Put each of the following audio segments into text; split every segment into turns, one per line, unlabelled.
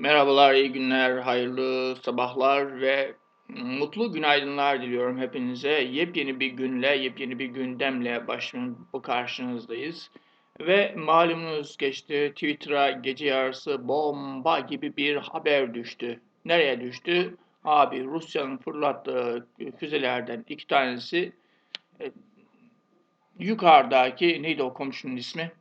Merhabalar, iyi günler, hayırlı sabahlar ve mutlu günaydınlar diliyorum hepinize. Yepyeni bir günle, yepyeni bir gündemle başım bu karşınızdayız. Ve malumunuz geçti Twitter'a gece yarısı bomba gibi bir haber düştü. Nereye düştü? Abi Rusya'nın fırlattığı füzelerden iki tanesi e, yukarıdaki neydi o komşunun ismi?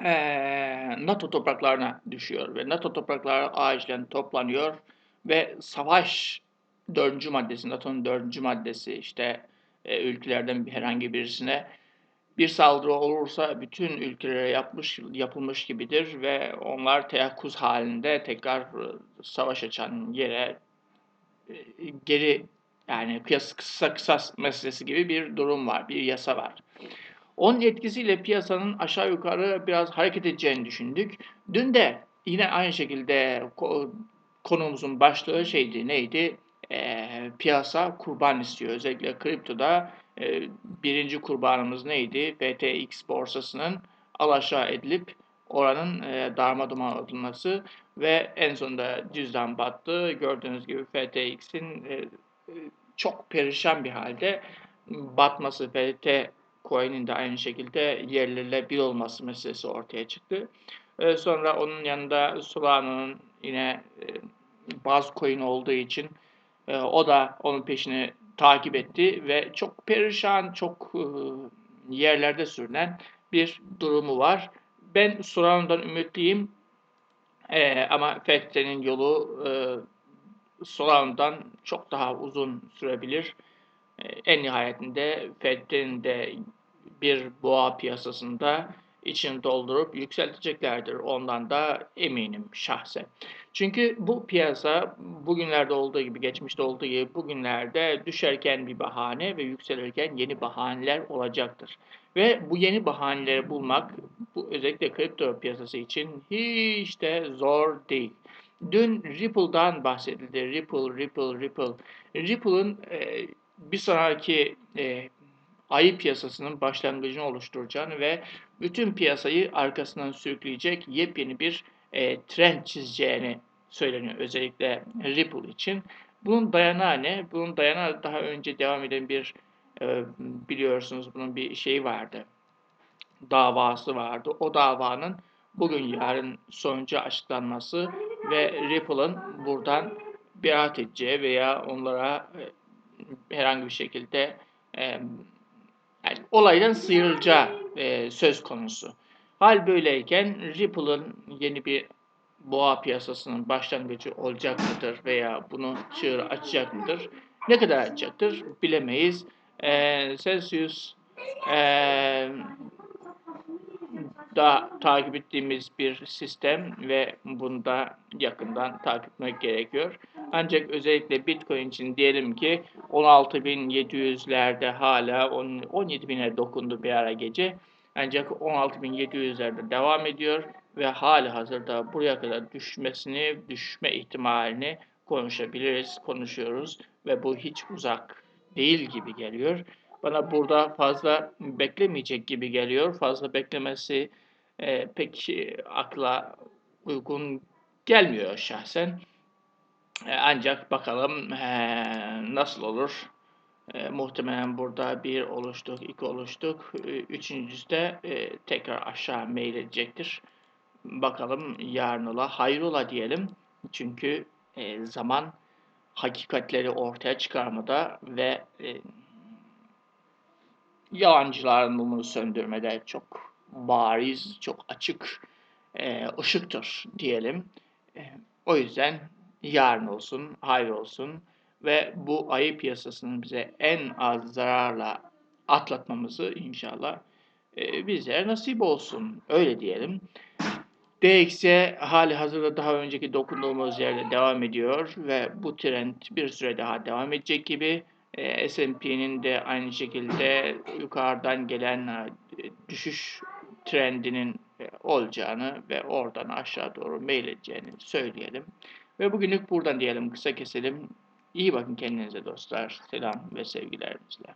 Eee, NATO topraklarına düşüyor ve NATO toprakları acilen toplanıyor ve savaş dördüncü maddesi, NATO'nun dördüncü maddesi işte e, ülkelerden herhangi birisine bir saldırı olursa bütün ülkelere yapmış yapılmış gibidir ve onlar teyakkuz halinde tekrar savaş açan yere e, geri yani kısa kısa kısas meselesi gibi bir durum var, bir yasa var. Onun etkisiyle piyasanın aşağı yukarı biraz hareket edeceğini düşündük. Dün de yine aynı şekilde konumuzun başlığı şeydi neydi? E, piyasa kurban istiyor. Özellikle kriptoda e, birinci kurbanımız neydi? FTX borsasının alaşağı edilip oranın e, darmadağın olması ve en sonunda cüzdan battı. Gördüğünüz gibi FTX'in e, çok perişan bir halde batması, FT coin'in de aynı şekilde yerlerle bir olması meselesi ortaya çıktı. E, sonra onun yanında Solana'nın yine e, baz coin olduğu için e, o da onun peşini takip etti ve çok perişan, çok e, yerlerde sürünen bir durumu var. Ben Solana'dan ümitliyim e, ama FED'nin yolu e, Solana'dan çok daha uzun sürebilir. E, en nihayetinde FED'in de bir boğa piyasasında içini doldurup yükselteceklerdir. Ondan da eminim şahsen. Çünkü bu piyasa bugünlerde olduğu gibi, geçmişte olduğu gibi bugünlerde düşerken bir bahane ve yükselirken yeni bahaneler olacaktır. Ve bu yeni bahaneleri bulmak bu özellikle kripto piyasası için hiç de zor değil. Dün Ripple'dan bahsedildi. Ripple, Ripple, Ripple. Ripple'ın e, bir sonraki e, ayı piyasasının başlangıcını oluşturacağını ve bütün piyasayı arkasından sürükleyecek yepyeni bir e, trend çizeceğini söyleniyor. Özellikle Ripple için. Bunun dayanağı ne? Bunun dayanağı daha önce devam eden bir e, biliyorsunuz bunun bir şeyi vardı. Davası vardı. O davanın bugün yarın sonucu açıklanması ve Ripple'ın buradan beraat edeceği veya onlara e, herhangi bir şekilde e, olaydan sıyrılacağı e, söz konusu. Hal böyleyken Ripple'ın yeni bir boğa piyasasının başlangıcı olacak mıdır veya bunu çığır açacak mıdır? Ne kadar açacaktır bilemeyiz. E, Celsius e, da takip ettiğimiz bir sistem ve bunu da yakından takip etmek gerekiyor. Ancak özellikle Bitcoin için diyelim ki 16.700'lerde hala 17.000'e dokundu bir ara gece. Ancak 16.700'lerde devam ediyor ve hali hazırda buraya kadar düşmesini, düşme ihtimalini konuşabiliriz, konuşuyoruz ve bu hiç uzak değil gibi geliyor. Bana burada fazla beklemeyecek gibi geliyor. Fazla beklemesi e, pek akla uygun gelmiyor şahsen. E, ancak bakalım e, nasıl olur. E, muhtemelen burada bir oluştuk, iki oluştuk. Üçüncüsü de tekrar aşağı meyledecektir. Bakalım yarın ola, hayrola diyelim. Çünkü zaman hakikatleri ortaya çıkarmada ve e, yalancıların mumunu söndürmede çok bariz, çok açık ışıktır diyelim. O yüzden yarın olsun, hayır olsun ve bu ayı piyasasının bize en az zararla atlatmamızı inşallah e, bizlere nasip olsun. Öyle diyelim. DXY hali hazırda daha önceki dokunduğumuz yerde devam ediyor ve bu trend bir süre daha devam edecek gibi. E, S&P'nin de aynı şekilde yukarıdan gelen e, düşüş trendinin e, olacağını ve oradan aşağı doğru meyledeceğini söyleyelim. Ve bugünlük buradan diyelim kısa keselim. İyi bakın kendinize dostlar. Selam ve sevgilerimizle.